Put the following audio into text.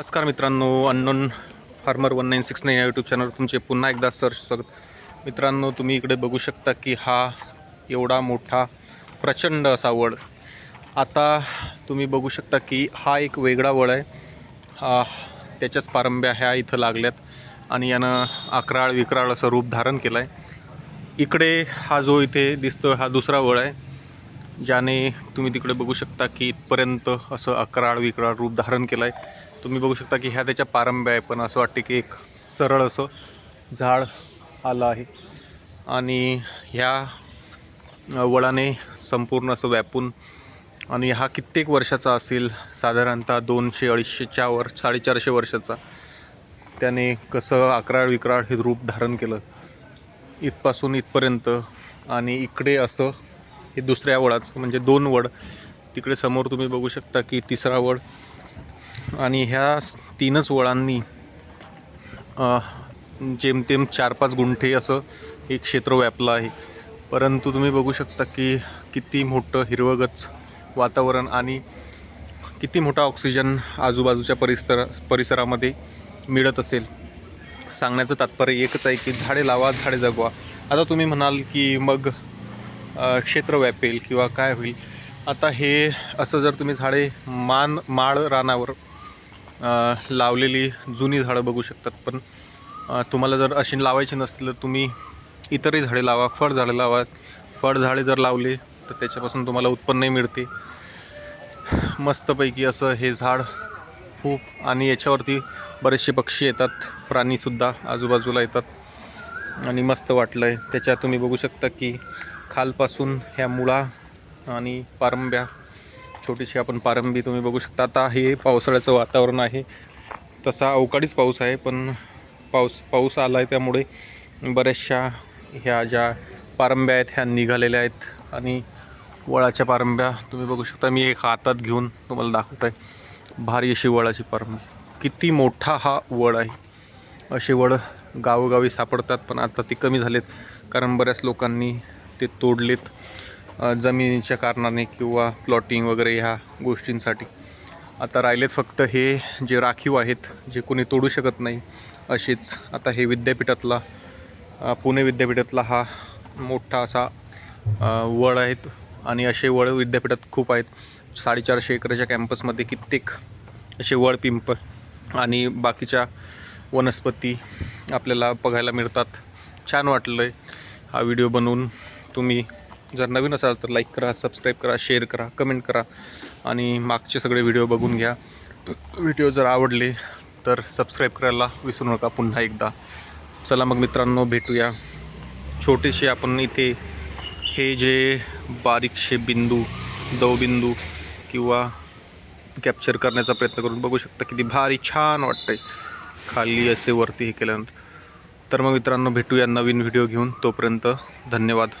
नमस्कार मित्रांनो unknown farmer one nine six nine या यूट्यूब चॅनलवर तुमचे पुन्हा एकदा सर स्वागत. मित्रांनो तुम्ही इकडे बघू शकता की हा एवढा मोठा प्रचंड असा वड. आता तुम्ही बघू शकता की हा एक वेगळा वड आहे. हा त्याच्याच पारंब्या ह्या इथं लागल्यात आणि यानं अकराळ विकराळ असं रूप धारण केलं आहे इकडे हा जो इथे दिसतो हा दुसरा वड आहे ज्याने तुम्ही तिकडे बघू शकता की इथपर्यंत असं अकराळ विकराळ रूप धारण केलं आहे तुम्ही बघू शकता की ह्या त्याच्या पारंब्या आहे पण असं वाटते की एक सरळ असं झाड आलं आहे. आणि ह्या वळाने वडाने संपूर्ण असं व्यापून आणि हा कित्येक वर्षाचा असेल साधारणतः दोनशे अडीचशेच्या वर साडेचारशे वर्षाचा. त्याने कसं अकराळ विक्राळ हे रूप धारण केलं. इथपासून इथपर्यंत आणि इकडे असं हे दुसऱ्या वडाचं म्हणजे दोन वड तिकडे समोर तुम्ही बघू शकता की तिसरा वड आणि ह्या तीनच वळांनी जेमतेम चार पाच गुंठे असं हे क्षेत्र व्यापलं आहे. परंतु तुम्ही बघू शकता की किती मोठं हिरवगच वातावरण आणि किती मोठा ऑक्सिजन आजूबाजूच्या परिसर परिसरामध्ये मिळत असेल. सांगण्याचं तात्पर्य एकच आहे की झाडे लावा झाडे जगवा. आता तुम्ही म्हणाल की मग क्षेत्र व्यापेल किंवा काय होईल. आता हे असं जर तुम्ही झाडे मान माळ रानावर लावलेली जुनी झाडं बघू शकतात पण तुम्हाला जर अशी लावायची नसतील तर तुम्ही इतरही झाडे लावा फळझाडे लावा. फळझाडे जर लावले तर त्याच्यापासून तुम्हाला उत्पन्नही मिळते. मस्तपैकी असं हे झाड खूप आणि याच्यावरती बरेचसे पक्षी येतात प्राणीसुद्धा आजूबाजूला येतात आणि मस्त वाटलं आहे त्याच्यात तुम्ही बघू शकता की खालपासून ह्या मुळा आणि पारंब्या छोटीशी आपण पारंबी तुम्ही बघू शकता. आता हे पावसाळ्याचं वातावरण आहे. तसा अवकाळीच पाऊस आहे पण पाऊस पाऊस आला आहे त्यामुळे बऱ्याचशा ह्या ज्या पारंब्या आहेत ह्या निघालेल्या आहेत. आणि वळाच्या पारंब्या तुम्ही बघू शकता. मी एक हातात घेऊन तुम्हाला दाखवत आहे भारी अशी वळाची पारंबी. किती मोठा हा वड आहे. असे वड गावोगावी सापडतात पण आता ते कमी झालेत. कारण बऱ्याच लोकांनी ते तोडलेत. जमिनीच्या कारणाने किंवा प्लॉटिंग वगैरे ह्या गोष्टींसाठी. आता राहिलेत फक्त हे जे राखीव आहेत जे कोणी तोडू शकत नाही असेच आता हे विद्यापीठातला पुणे विद्यापीठातला हा मोठा असा वळ वड आहेत. आणि असे वळ विद्यापीठात खूप आहेत. साडेचारशे एकरच्या कॅम्पसमध्ये कित्येक असे वळ पिंपळ आणि बाकीच्या वनस्पती आपल्याला बघायला मिळतात. छान वाटलं आहे हा व्हिडिओ बनवून तुम्ही. जर नवीन असाल तर लाईक करा सबस्क्राईब करा शेअर करा कमेंट करा आणि मागचे सगळे व्हिडिओ बघून घ्या. व्हिडिओ जर आवडले तर सबस्क्राईब करायला विसरू नका पुन्हा एकदा. चला मग मित्रांनो भेटूया. छोटेसे आपण इथे हे जे बारीकशे बिंदू दवबिंदू किंवा कॅप्चर करण्याचा प्रयत्न करून बघू शकता किती भारी छान वाटतंय. खाली असे वरती हे केल्यानंतर. तर मग मित्रांनो भेटूया नवीन व्हिडिओ घेऊन. तोपर्यंत धन्यवाद.